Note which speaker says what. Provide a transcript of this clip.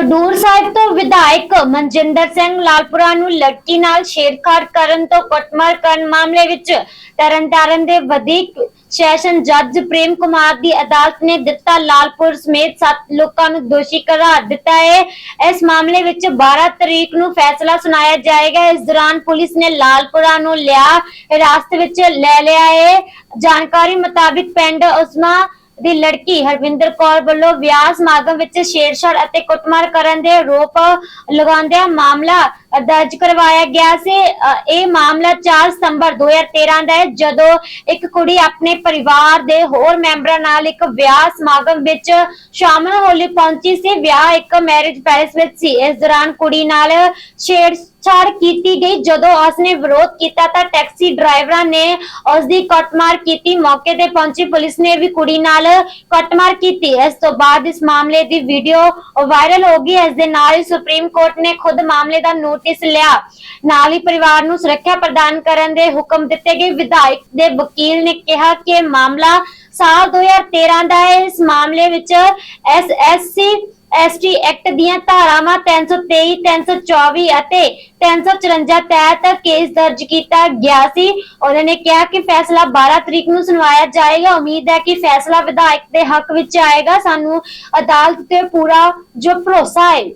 Speaker 1: ਖਡੂਰ ਸਾਹਿਬ ਤੋਂ ਵਿਧਾਇਕ ਮਨਜਿੰਦਰ ਸਿੰਘ ਲਾਲਪੁਰਾ ਨੂੰ ਲੜਕੀ ਨਾਲ ਛੇੜਛਾੜ ਕਰਨ ਤੋਂ ਕੁੱਟਮਾਰ ਕਰਨ ਮਾਮਲੇ ਵਿੱਚ ਤਰਨਤਾਰਨ ਦੇ ਵਧੀਕ ਸੈਸ਼ਨ ਜੱਜ ਪ੍ਰੇਮ ਕੁਮਾਰ ਦੀ ਅਦਾਲਤ ਨੇ ਦਿੱਤਾ ਲਾਲਪੁਰ ਸਮੇਤ ਸੱਤ ਲੋਕਾਂ ਨੂੰ ਦੋਸ਼ੀ ਕਰਾਰ ਦਿੱਤਾ ਹੈ। ਇਸ ਮਾਮਲੇ ਵਿੱਚ 12 ਤਰੀਕ ਨੂੰ ਫੈਸਲਾ ਸੁਣਾਇਆ ਜਾਏਗਾ। ਇਸ ਦੌਰਾਨ ਪੁਲਿਸ ਨੇ ਲਾਲਪੁਰਾ ਨੂੰ ਲਿਆ, ਹਿਰਾਸਤ ਵਿੱਚ ਲੈ ਲਿਆ ਹੈ। ਜਾਣਕਾਰੀ ਮੁਤਾਬਿਕ ਪਿੰਡ ਉਸਮਾ ਦੀ ਲੜਕੀ ਹਰਵਿੰਦਰ ਕੌਰ ਵੱਲੋਂ ਵਿਆਹ ਸਮਾਗਮ ਵਿੱਚ ਛੇੜਛਾੜ ਅਤੇ ਕੁੱਟਮਾਰ ਕਰਨ ਦੇ ਆਰੋਪ ਲਗਾਉਂਦਿਆਂ ਮਾਮਲਾ ਦਰਜ ਕਰਵਾਇਆ ਗਿਆ ਸੀ। ਇਹ ਮਾਮਲਾ 4 ਸਤੰਬਰ 2013 ਦਾ ਹੈ। ਜਦੋਂ ਇੱਕ ਕੁੜੀ ਆਪਣੇ ਪਰਿਵਾਰ ਦੇ ਹੋਰ ਮੈਂਬਰਾਂ ਨਾਲ ਇੱਕ ਵਿਆਹ ਸਮਾਗਮ ਵਿੱਚ ਸ਼ਾਮਲ ਹੋਲੀ ਪਹੁੰਚੀ ਸੀ, ਵਿਆਹ ਇੱਕ ਮੈਰਿਜ ਪੈਲੇਸ ਵਿੱਚ ਸੀ। ਇਸ ਦੌਰਾਨ ਕੁੜੀ ਨਾਲ ਛੇੜਛਾੜ ਕੀਤੀ ਗਈ। ਜਦੋਂ ਉਸਨੇ ਵਿਰੋਧ ਕੀਤਾ ਤਾਂ ਟੈਕਸੀ ਡਰਾਈਵਰਾਂ ਨੇ ਉਸ ਦੀ ਕੁੱਟਮਾਰ ਕੀਤੀ। ਮੌਕੇ ਤੇ ਪਹੁੰਚੀ ਪੁਲਿਸ ਨੇ ਵੀ ਕੁੜੀ ਨਾਲ ਕੁੱਟਮਾਰ ਕੀਤੀ। ਇਸ ਤੋਂ ਬਾਅਦ ਇਸ ਮਾਮਲੇ ਦੀ ਵੀਡੀਓ ਵਾਇਰਲ ਹੋ ਗਈ। ਇਸ ਦੇ ਨਾਲ ਹੀ ਸੁਪਰੀਮ ਕੋਰਟ ਨੇ ਖੁਦ ਮਾਮਲੇ ਦਾ ਨੋਟਿਸ ਲਿਆ। ਨਾਲ ਹੀ ਪਰਿਵਾਰ ਨੂੰ ਸੁਰੱਖਿਆ ਪ੍ਰਦਾਨ ਕਰਨ ਦੇ ਹੁਕਮ ਦਿੱਤੇ ਗਏ। ਵਿਧਾਇਕ ਦੇ ਵਕੀਲ ਨੇ ਕਿਹਾ ਕਿ ਮਾਮਲਾ ਸਾਲ 2013 ਦਾ ਹੈ। ਇਸ ਮਾਮਲੇ ਵਿੱਚ ਐਸਐਸਸੀ ਐਸਟੀ ਐਕਟ ਦੀਆਂ ਧਾਰਾਵਾਂ 323 324 ਅਤੇ 354 ਤਹਿਤ ਕੇਸ ਦਰਜ ਕੀਤਾ ਗਿਆ ਸੀ। ਉਹਨਾਂ ਨੇ ਕਿਹਾ ਕਿ ਫੈਸਲਾ 12 ਤਰੀਕ ਨੂੰ ਸੁਣਵਾਇਆ ਜਾਏਗਾ। ਉਮੀਦ ਹੈ ਕਿ ਫੈਸਲਾ ਵਿਧਾਇਕ ਦੇ ਹੱਕ ਵਿੱਚ ਆਏਗਾ। ਸਾਨੂੰ ਅਦਾਲਤ ਤੇ ਪੂਰਾ ਜੋ ਭਰੋਸਾ ਹੈ।